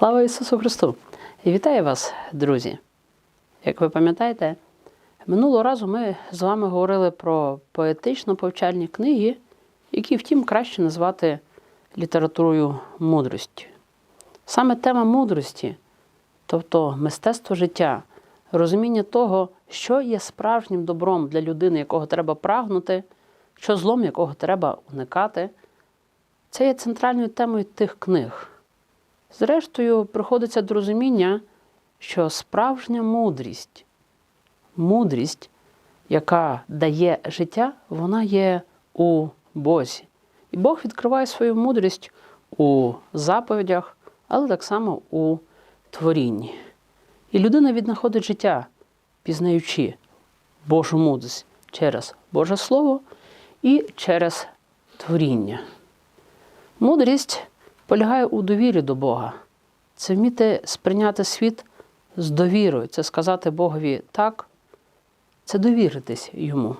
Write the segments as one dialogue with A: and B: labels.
A: Слава Ісусу Христу! І вітаю вас, друзі! Як ви пам'ятаєте, минулого разу ми з вами говорили про поетично-повчальні книги, які, втім, краще назвати літературою мудрості. Саме тема мудрості, тобто мистецтво життя, розуміння того, що є справжнім добром для людини, якого треба прагнути, що злом, якого треба уникати, це є центральною темою тих книг. Зрештою, приходиться до розуміння, що справжня мудрість, мудрість, яка дає життя, вона є у Бозі. І Бог відкриває свою мудрість у заповідях, але так само у творінні. І людина віднаходить життя, пізнаючи Божу мудрість через Боже Слово і через творіння. Мудрість полягає у довірі до Бога. Це вміти сприйняти світ з довірою, це сказати Богові так, це довіритись йому.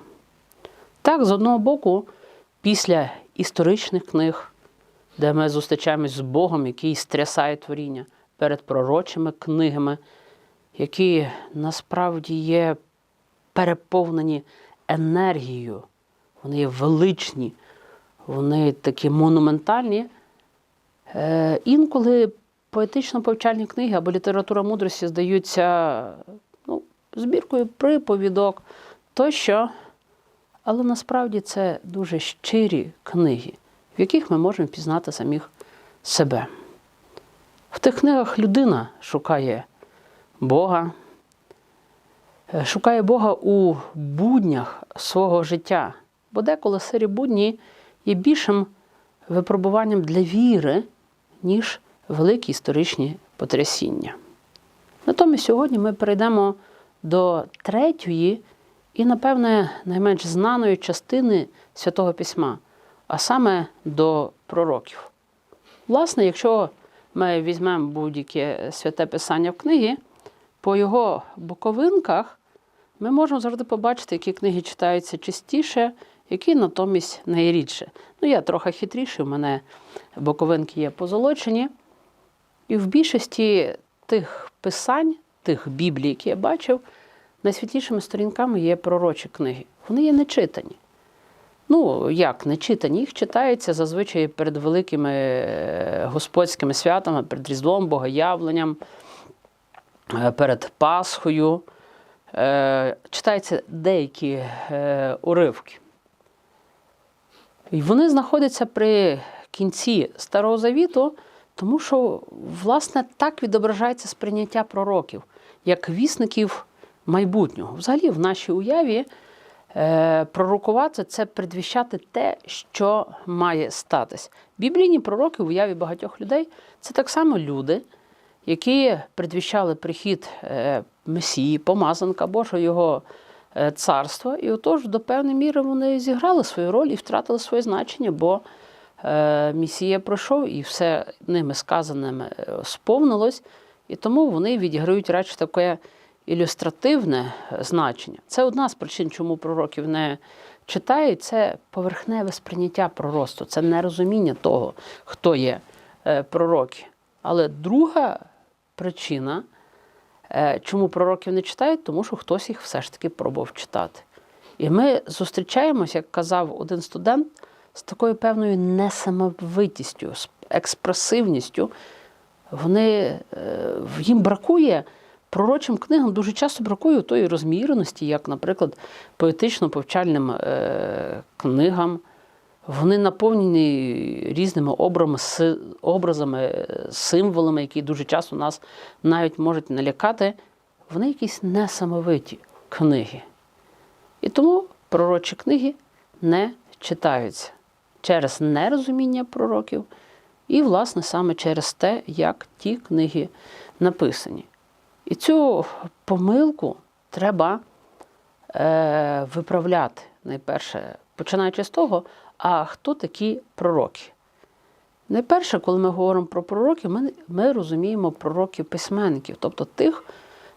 A: Так, з одного боку, після історичних книг, де ми зустрічаємось з Богом, який стрясає творіння перед пророчими книгами, які насправді є переповнені енергією, вони є величні, вони такі монументальні. Е, Інколи поетично-повчальні книги або література мудрості здаються ну, збіркою приповідок тощо, але насправді це дуже щирі книги, в яких ми можемо пізнати самих себе. В тих книгах людина шукає Бога, е, шукає Бога у буднях свого життя, бо деколи сирі будні є більшим випробуванням для віри, ніж великі історичні потрясіння. Натомість сьогодні ми перейдемо до третьої і, напевне, найменш знаної частини Святого Письма, а саме до пророків. Власне, якщо ми візьмемо будь-яке святе писання в книги, по його боковинках ми можемо завжди побачити, які книги читаються частіше, які натомість найрідше. Ну, я трохи хитріший, у мене боковинки є позолочені. І в більшості тих писань, тих біблій, які я бачив, найсвітлішими сторінками є пророчі книги. Вони є нечитані. Ну, як нечитані, їх читається зазвичай перед великими е, господськими святами, перед Різдвом, Богоявленням, е, перед Пасхою. Е, Читаються деякі уривки. І вони знаходяться при кінці Старого Завіту, тому що, власне, так відображається сприйняття пророків, як вісників майбутнього. Взагалі, в нашій уяві е, пророкувати це предвіщати те, що має статись. Біблійні пророки в уяві багатьох людей це так само люди, які предвіщали прихід е, Месії, помазанка Божого його царства. І отож, до певної міри вони зіграли свою роль і втратили своє значення, бо е, Месія пройшов і все ними сказаним е, сповнилось, і тому вони відіграють радше таке ілюстративне е, значення. Це одна з причин, чому пророків не читають, це поверхневе сприйняття проросту, це нерозуміння того, хто є е, пророки. Але друга причина, е, чому пророків не читають, тому що хтось їх все ж таки пробував читати. І ми зустрічаємось, як казав один студент, з такою певною несамовитістю, з експресивністю. Вони, е, їм бракує пророчим книгам дуже часто бракує тої розміреності, як, наприклад, поетично-повчальним е, книгам. Вони наповнені різними образами, е, символами, які дуже часто нас навіть можуть налякати. Вони якісь несамовиті книги. І тому пророчі книги не читаються через нерозуміння пророків і, власне, саме через те, як ті книги написані. І цю помилку треба е, виправляти найперше, починаючи з того, а хто такі пророки. Найперше, коли ми говоримо про пророків, ми, ми розуміємо пророків письменників, тобто тих,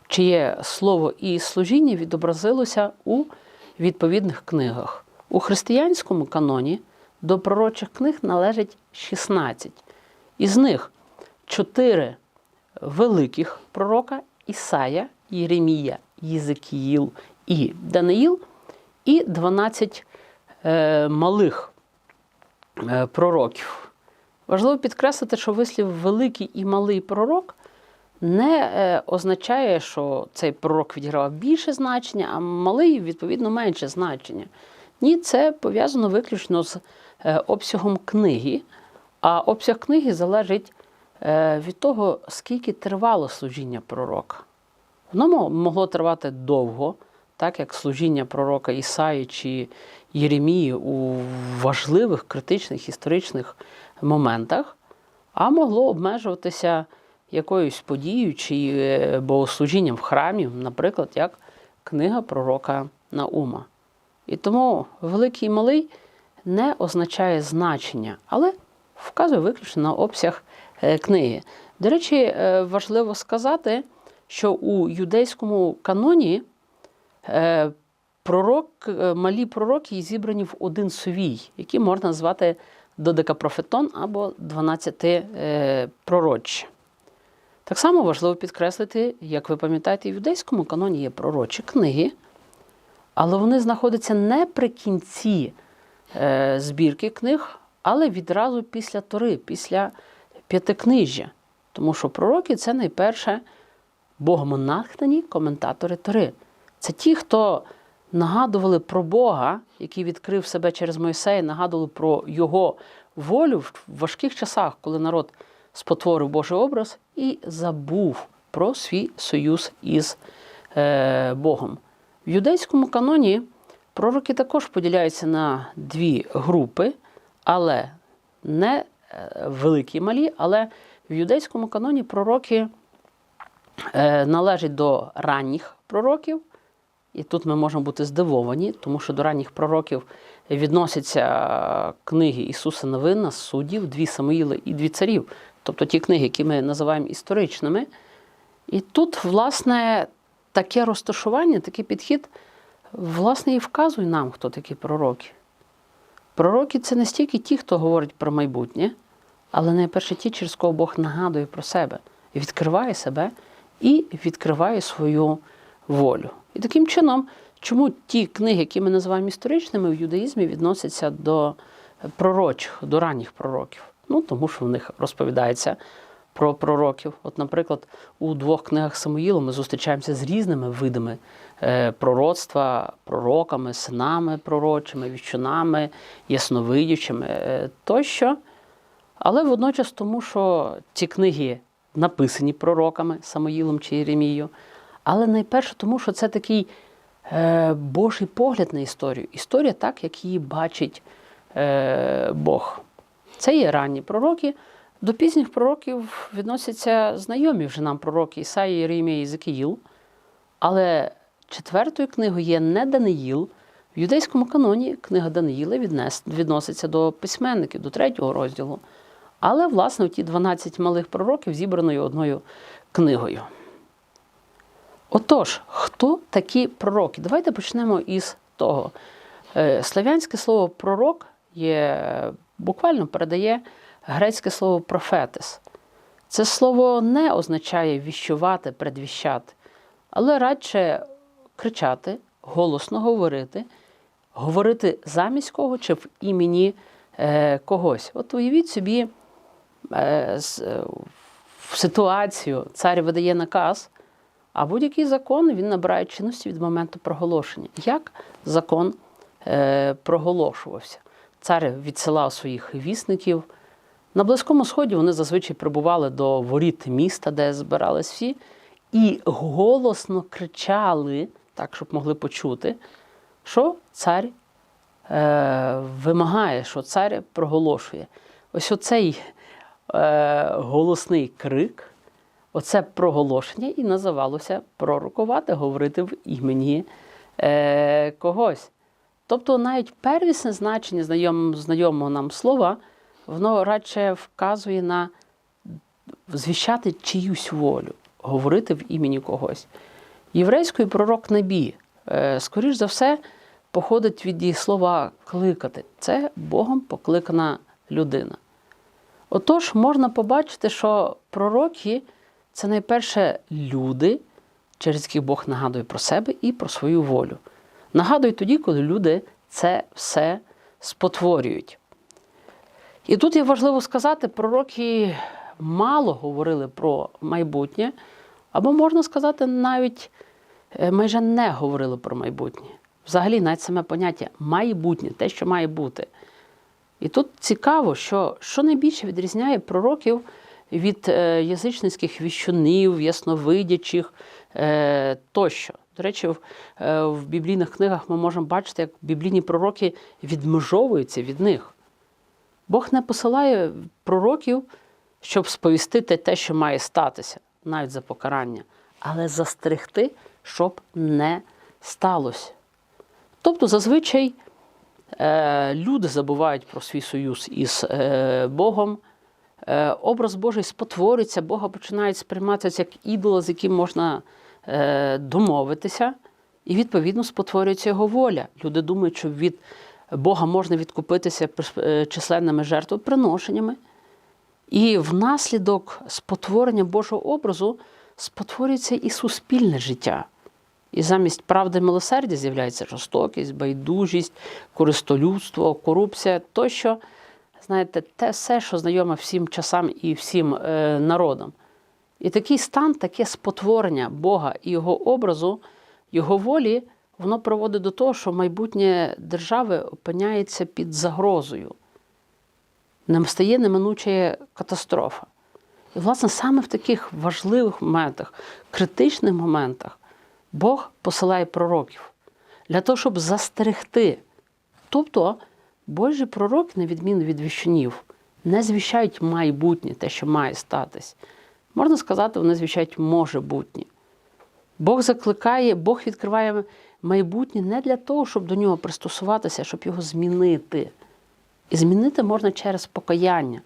A: чиє слово і служіння відобразилося у відповідних книгах. У християнському каноні до пророчих книг належить 16. Із них 4 великих пророка Ісая, Єремія, Єзекіїл і Даниїл, і 12 е, малих пророків. Важливо підкреслити, що вислів великий і малий пророк не е, означає, що цей пророк відіграв більше значення, а малий, відповідно, менше значення. Ні, це пов'язано виключно з е, обсягом книги, а обсяг книги залежить е, від того, скільки тривало служіння пророка. Воно могло тривати довго, так як служіння пророка Ісаї чи Єремії у важливих критичних історичних моментах, а могло обмежуватися якоюсь подією чи е, богослужінням в храмі, наприклад, як книга пророка Наума. І тому великий і малий не означає значення, але вказує виключно на обсяг е, книги. До речі, е, важливо сказати, що у юдейському каноні пророк, е, малі пророки зібрані в один сувій, який можна назвати додекапрофетон або 12 е, пророчі. Так само важливо підкреслити, як ви пам'ятаєте, в юдейському каноні є пророчі книги, але вони знаходяться не при кінці е, збірки книг, але відразу після Тори, після п'ятикнижжя. Тому що пророки це найперше Богом натхнені коментатори Тори. Це ті, хто нагадували про Бога, який відкрив себе через Мойсея, нагадували про його волю в важких часах, коли народ спотворив Божий образ і забув про свій союз із е, Богом. В юдейському каноні пророки також поділяються на дві групи, але не е, великі і малі, але в юдейському каноні пророки е, належать до ранніх пророків. І тут ми можемо бути здивовані, тому що до ранніх пророків відносяться книги Ісуса Новина, суддів, дві Самуїли і дві царів, тобто ті книги, які ми називаємо історичними. І тут, власне, таке розташування, такий підхід, власне, і вказує нам, хто такі пророки. Пророки це не стільки ті, хто говорить про майбутнє, але найперше ті, через кого Бог нагадує про себе, відкриває себе і відкриває свою волю. І таким чином, чому ті книги, які ми називаємо історичними, в юдаїзмі відносяться до пророчих, до ранніх пророків? Ну, тому що в них розповідається про пророків. От, наприклад, у двох книгах Самуїла ми зустрічаємося з різними видами е, пророцтва, пророками, синами пророчими, віщунами, ясновидячими е, тощо. Але водночас тому, що ці книги написані пророками Самоїлом чи Єремією, але найперше тому, що це такий е, Божий погляд на історію. Історія так, як її бачить е, Бог. Це є ранні пророки. До пізніх пророків відносяться знайомі вже нам пророки Ісаї, Єремія і Закиїл. Але четвертою книгою є не Даниїл. В юдейському каноні книга Даниїла відноситься до письменників, до третього розділу. Але, власне, ті 12 малих пророків зібраною одною книгою. Отож, хто такі пророки? Давайте почнемо із того. Е, Слав'янське слово пророк є, буквально передає грецьке слово профетес. Це слово не означає віщувати, предвіщати, але радше кричати, голосно говорити, говорити замість кого чи в імені е, когось. От уявіть собі е, в ситуацію цар видає наказ, а будь-який закон він набирає чинності від моменту проголошення. Як закон е, проголошувався? Цар відсилав своїх вісників. На Близькому Сході вони зазвичай прибували до воріт міста, де збирались всі, і голосно кричали, так, щоб могли почути, що цар е, вимагає, що цар проголошує. Ось оцей е, голосний крик, оце проголошення і називалося пророкувати, говорити в імені е, когось. Тобто навіть первісне значення знайомого, знайомого нам слова, воно радше вказує на звіщати чиюсь волю, говорити в імені когось. Єврейською пророк Набі, е, скоріш за все, походить від її слова кликати. Це Богом покликана людина. Отож, можна побачити, що пророки це найперше люди, через яких Бог нагадує про себе і про свою волю. Нагадує тоді, коли люди це все спотворюють. І тут є важливо сказати, пророки мало говорили про майбутнє, або можна сказати, навіть е, майже не говорили про майбутнє. Взагалі, навіть саме поняття майбутнє, те, що має бути. І тут цікаво, що що найбільше відрізняє пророків від е, язичницьких віщунів, ясновидячих е, тощо. До речі, в, е, біблійних книгах ми можемо бачити, як біблійні пророки відмежовуються від них. Бог не посилає пророків, щоб сповістити те, що має статися, навіть за покарання, але застерегти, щоб не сталося. Тобто, зазвичай люди забувають про свій союз із Богом. Е, образ Божий спотворюється, Бога починають сприйматися як ідола, з яким можна е, домовитися, і відповідно спотворюється його воля. Люди думають, що від Бога можна відкупитися е, численними жертвоприношеннями. І внаслідок спотворення Божого образу спотворюється і суспільне життя. І замість правди милосердя з'являється жорстокість, байдужість, користолюбство, корупція тощо, знаєте, те все, що знайоме всім часам і всім е, народам. І такий стан, таке спотворення Бога і його образу, його волі, воно приводить до того, що майбутнє держави опиняється під загрозою. Нам стає неминуча катастрофа. І, власне, саме в таких важливих моментах, критичних моментах, Бог посилає пророків для того, щоб застерегти. Тобто Божі пророки, на відміну від віщунів, не звіщають майбутнє, те, що має статись. Можна сказати, вони звіщають можебутнє. Бог закликає, Бог відкриває майбутнє не для того, щоб до нього пристосуватися, щоб його змінити. І змінити можна через покаяння,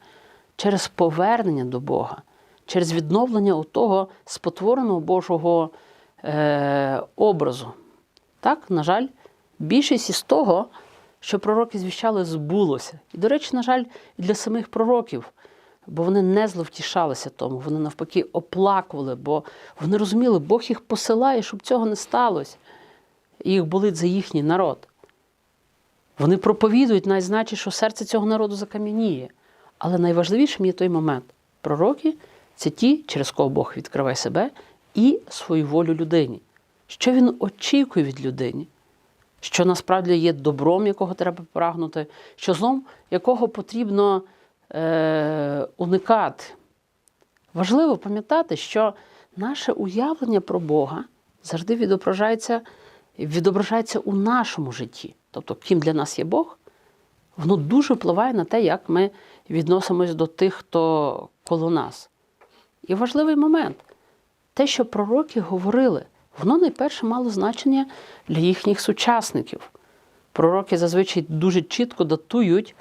A: через повернення до Бога, через відновлення того спотвореного Божого е, образу. Так, на жаль, більшість із того, що пророки звіщали, збулося. І, до речі, на жаль, і для самих пророків, бо вони не зловтішалися тому, вони навпаки оплакували, бо вони розуміли, Бог їх посилає, щоб цього не сталося. І їх болить за їхній народ. Вони проповідують, навіть значить, що серце цього народу закам'яніє. Але найважливішим є той момент. Пророки це ті, через кого Бог відкриває себе і свою волю людині. Що він очікує від людини, що насправді є добром, якого треба прагнути, що злом, якого потрібно е, уникати. Важливо пам'ятати, що наше уявлення про Бога завжди відображається, відображається у нашому житті. Тобто, ким для нас є Бог, воно дуже впливає на те, як ми відносимось до тих, хто коло нас. І важливий момент те, що пророки говорили, воно найперше мало значення для їхніх сучасників. Пророки зазвичай дуже чітко датують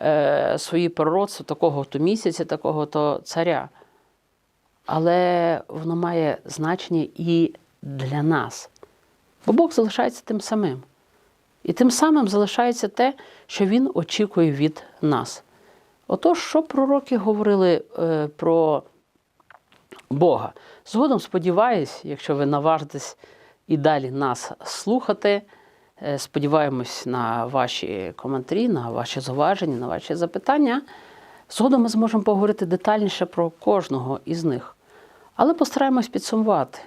A: е, свої пророцтва такого-то місяця, такого-то царя. Але воно має значення і для нас. Бо Бог залишається тим самим. І тим самим залишається те, що Він очікує від нас. Отож, що пророки говорили е, про Бога? Згодом сподіваюсь, якщо ви наважитесь і далі нас слухати, е, сподіваємось на ваші коментарі, на ваші зауваження, на ваші запитання. Згодом ми зможемо поговорити детальніше про кожного із них. Але постараємось підсумувати,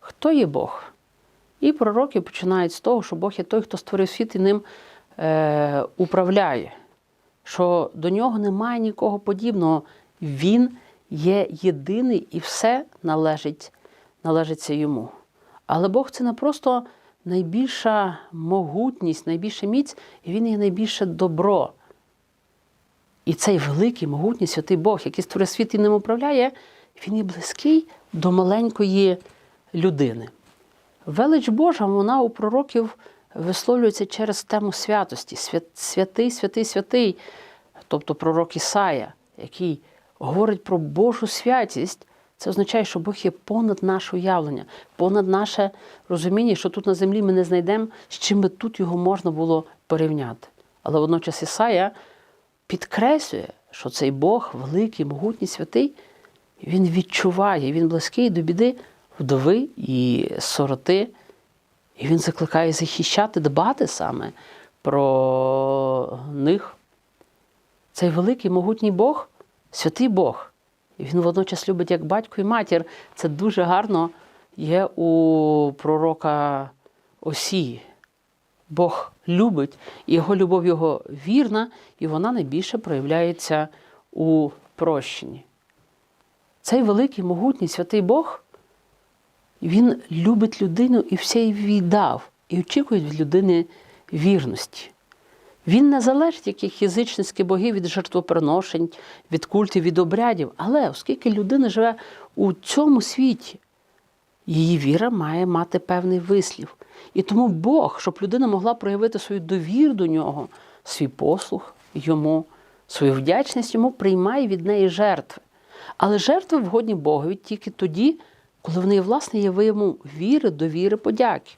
A: хто є Бог. І пророки починають з того, що Бог є той, хто створив світ і ним е, управляє, що до нього немає нікого подібного. Він є єдиний і все належить, належиться йому. Але Бог це не просто найбільша могутність, найбільша міць, і він є найбільше добро. І цей великий, могутній святий Бог, який створив світ і ним управляє, він є близький до маленької людини. Велич Божа, вона у пророків висловлюється через тему святості. Святий, святий, святий, тобто пророк Ісая, який говорить про Божу святість, це означає, що Бог є понад наше уявлення, понад наше розуміння, що тут на землі ми не знайдемо, з чим би тут його можна було порівняти. Але водночас Ісая підкреслює, що цей Бог, великий, могутній, святий, Він відчуває, він близький до біди вдови і сироти. І він закликає захищати, дбати саме про них. Цей великий могутній Бог, святий Бог. І він водночас любить як батько і матір. Це дуже гарно є у пророка Осії. Бог любить, і його любов його вірна, і вона найбільше проявляється у прощенні. Цей великий, могутній святий Бог, він любить людину і все їй віддав, і очікує від людини вірності. Він не залежить, яких язичницькі боги від жертвоприношень, від культів, від обрядів. Але оскільки людина живе у цьому світі, її віра має мати певний вислів. І тому Бог, щоб людина могла проявити свою довіру до нього, свій послух йому, свою вдячність йому, приймає від неї жертви. Але жертви вгодні Богові тільки тоді, коли вони, власне, є виявом віри, довіри, подяки.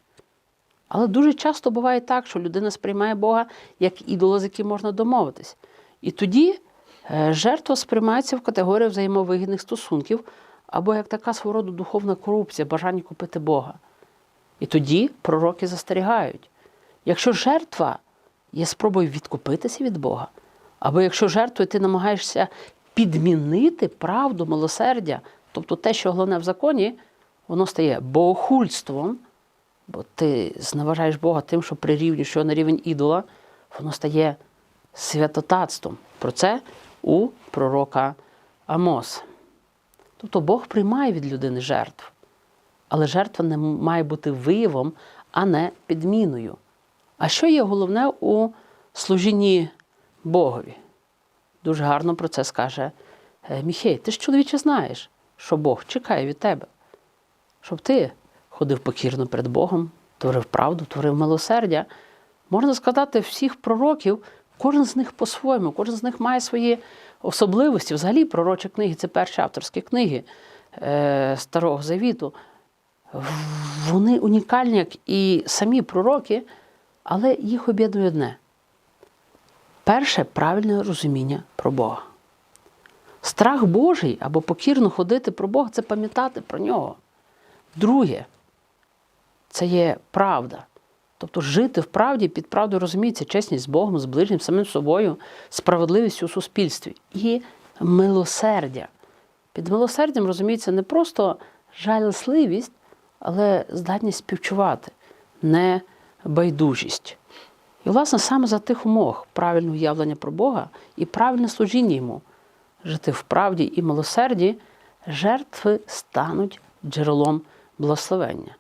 A: Але дуже часто буває так, що людина сприймає Бога як ідола, з яким можна домовитись. І тоді е, жертва сприймається в категорію взаємовигідних стосунків або як така свого роду духовна корупція, бажання купити Бога. І тоді пророки застерігають. Якщо жертва є спробою відкупитися від Бога, або якщо жертвою ти намагаєшся підмінити правду, милосердя, тобто те, що головне в законі, воно стає богохульством, бо ти зневажаєш Бога тим, що прирівнюєш його на рівень ідола, воно стає святотатством. Про це у пророка Амос. Тобто Бог приймає від людини жертв, але жертва не має бути виявом, а не підміною. А що є головне у служінні Богові? Дуже гарно про це скаже е, Міхей. Ти ж чоловіче знаєш, що Бог чекає від тебе, щоб ти ходив покірно перед Богом, творив правду, творив милосердя. Можна сказати, всіх пророків, кожен з них по-своєму, кожен з них має свої особливості. Взагалі, пророчі книги це перші авторські книги е, Старого Завіту. Вони унікальні, як і самі пророки, але їх об'єднує одне. Перше правильне розуміння про Бога. Страх Божий або покірно ходити про Бога це пам'ятати про нього. Друге, це є правда. Тобто жити в правді, під правдою розуміється чесність з Богом, з ближнім, самим собою, справедливість у суспільстві і милосердя. Під милосердям розуміється не просто жалісливість, але здатність співчувати, не байдужість. І, власне, саме за тих умов правильне уявлення про Бога і правильне служіння йому, жити в правді і милосерді, жертви стануть джерелом благословення.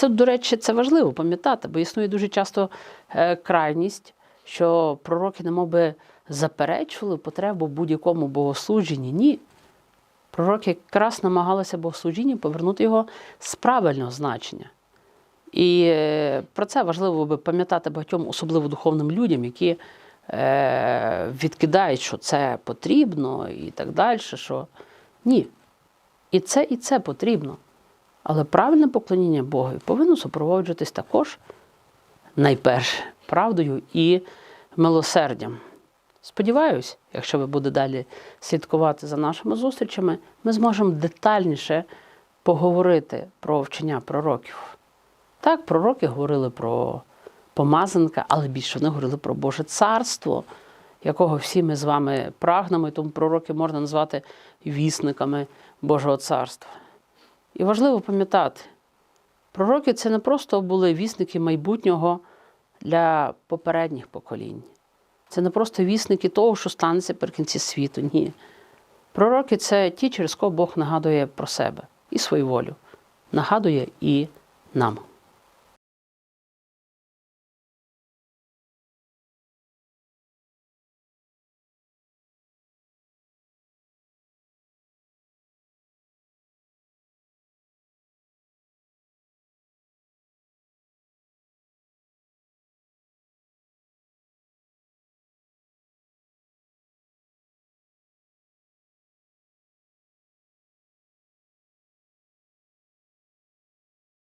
A: Це, до речі, це важливо пам'ятати, бо існує дуже часто е, крайність, що пророки би заперечували потребу будь-якому богослуженні. Ні. Пророки якраз намагалися богослужіння повернути його з правильного значення. І е, про це важливо би пам'ятати багатьом, особливо духовним людям, які е, відкидають, що це потрібно і так далі. що Ні. І це, і це потрібно. Але правильне поклоніння Богові повинно супроводжуватись також найперше правдою і милосердям. Сподіваюсь, якщо ви будете далі слідкувати за нашими зустрічами, ми зможемо детальніше поговорити про вчення пророків. Так, пророки говорили про помазанка, але більше вони говорили про Боже царство, якого всі ми з вами прагнемо, і тому пророки можна назвати вісниками Божого царства. І важливо пам'ятати, пророки це не просто були вісники майбутнього для попередніх поколінь. Це не просто вісники того, що станеться при кінці світу. Ні. Пророки це ті, через кого Бог нагадує про себе і свою волю, нагадує і нам.